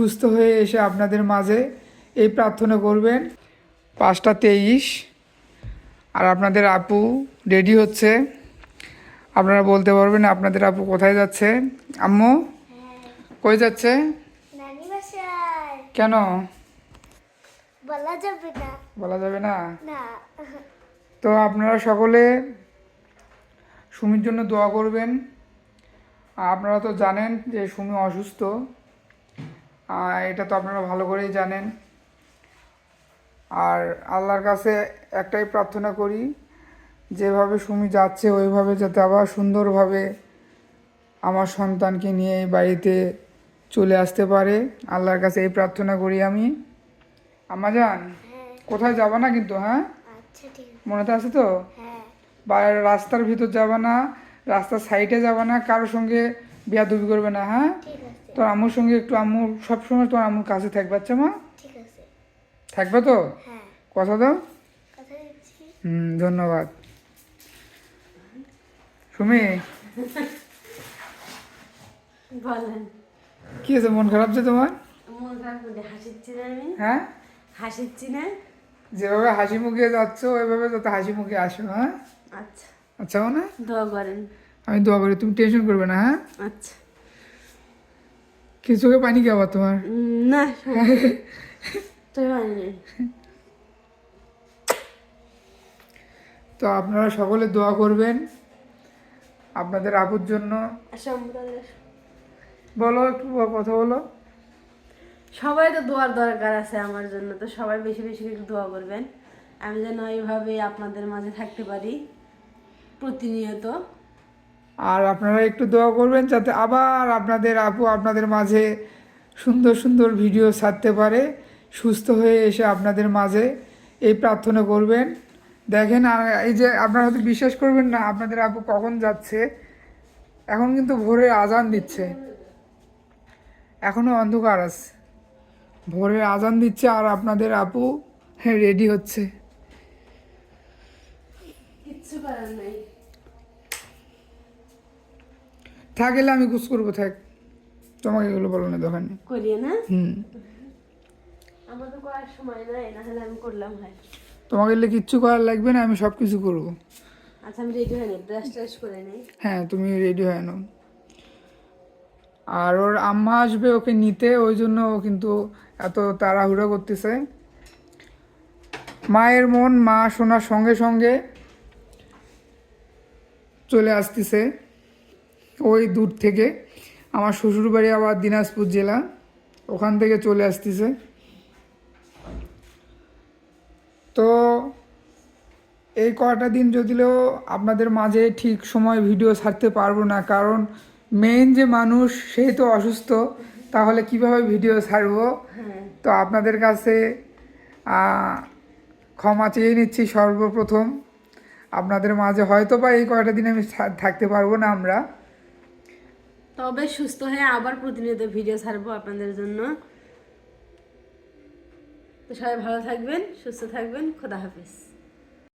সুস্থ হয়ে এসে আপনাদের মাঝে এই প্রার্থনা করবেন। পাঁচটা তেইশ। আর আপনাদের আপু রেডি হচ্ছে। আপনারা বলতে পারবেন আপনাদের আপু কোথায় যাচ্ছে। আম্মু কই যাচ্ছে? কেন? বলা যাবে না। বলা যাবে না? তো আপনারা সকলে সুমির জন্য দোয়া করবেন। আপনারা তো জানেন যে সুমি অসুস্থ। এটা তো আপনারা ভালো করেই জানেন। আর আল্লাহর কাছে একটাই প্রার্থনা করি যেভাবে সুমি যাচ্ছে ওইভাবে যাতে আবার সুন্দরভাবে আমার সন্তানকে নিয়ে এই বাড়িতে চলে আসতে পারে। আল্লাহর কাছে এই প্রার্থনা করি আমি। আম্মা যান হ্যাঁ। কোথায় যাবা না কিন্তু হ্যাঁ? আচ্ছা মনেতে আছে তো? হ্যাঁ। বা রাস্তার ভিতর যাবে না রাস্তার সাইডে যাবে না কারোর সঙ্গে বিয়াদুবি করবে না হ্যাঁ? তোর আম্মুর সঙ্গে একটু আম্মু সবসময় তোর আম্মুর কাছে থাকবে আচ্ছা মা। থাকবে তো? হ্যাঁ। কথা দাও। হুম ধন্যবাদ। সুমি? বলেন। কি আছে মন খারাপ যে তোমার? মন খারাপ হাসিচ্ছি না আমি? হ্যাঁ? হাসিচ্ছি না যেভাবে হাসি মুখে যাচ্ছ ওইভাবে যাতে হাসি মুখে আসো হ্যাঁ? আচ্ছা। আচ্ছা মানে? দোয়া করেন। আমি দোয়া করি তুমি টেনশন করবে না হ্যাঁ? আচ্ছা। কি চোখে পানি কি আবার তোমার? না তো আপনারা সকলে দোয়া করবেন আপনাদের আপুর জন্য। বলো একটু কথা বলো। সবাই তো দোয়ার দরকার আছে আমার জন্য তো সবাই বেশি বেশি করে দোয়া করবেন। আমি যেন এইভাবে আপনাদের মাঝে থাকতে পারি প্রতিনিয়ত। আর আপনারা একটু দোয়া করবেন যাতে আবার আপনাদের আপু আপনাদের মাঝে সুন্দর সুন্দর ভিডিও ছাড়তে পারে, সুস্থ হয়ে এসে আপনাদের মাঝে এই প্রার্থনা করবেন। দেখেন, আর এই যে আপনারা হয়তো বিশ্বাস করবেন না, আপনাদের আপু কখন যাচ্ছে। এখন কিন্তু ভোরে আজান দিচ্ছে। এখনও অন্ধকার আছে। ভোরে আজান দিচ্ছে আর আপনাদের আপু রেডি হচ্ছে। কিচ্ছু করার নাই। থাক এলে আমি কুচ করব থাক। তোমাকে এগুলো বলো না দোকানে করিয়ে না? হুম। আমার তো করার সময় নাই না হলে আমি করলাম হয় তোমাকে এলে কিচ্ছু করার লাগবে না আমি সব কিছু করব। আচ্ছা আমি রেডি হয়ে নিই ব্রাশ ট্রাশ করে নিই হ্যাঁ তুমি রেডি হয়ে নাও। আর ওর আম্মা আসবে ওকে নিতে ওই জন্য ও কিন্তু এত তাড়াহুড়ো করতেছে। মায়ের মন মা শোনার সঙ্গে সঙ্গে চলে আসতেছে। ওই দূর থেকে আমার শ্বশুরবাড়ি আবার দিনাজপুর জেলা, ওখান থেকে চলে আসতেছে। তো এই কটা দিন যদিও আপনাদের মাঝে ঠিক সময় ভিডিও ছাড়তে পারব না, কারণ মেইন যে মানুষ সেই তো অসুস্থ, তাহলে কীভাবে ভিডিও ছাড়বো? তো আপনাদের কাছে ক্ষমা চেয়ে নিচ্ছি সর্বপ্রথম। আপনাদের মাঝে হয়তো বা এই কয়টা দিন আমি থাকতে পারব না আমরা। তবে সুস্থ হয়ে আবার প্রতিনিয়ত ভিডিও ছাড়বো আপনাদের জন্য। তো সবাই ভালো থাকবেন, সুস্থ থাকবেন, খোদা হাফিজ।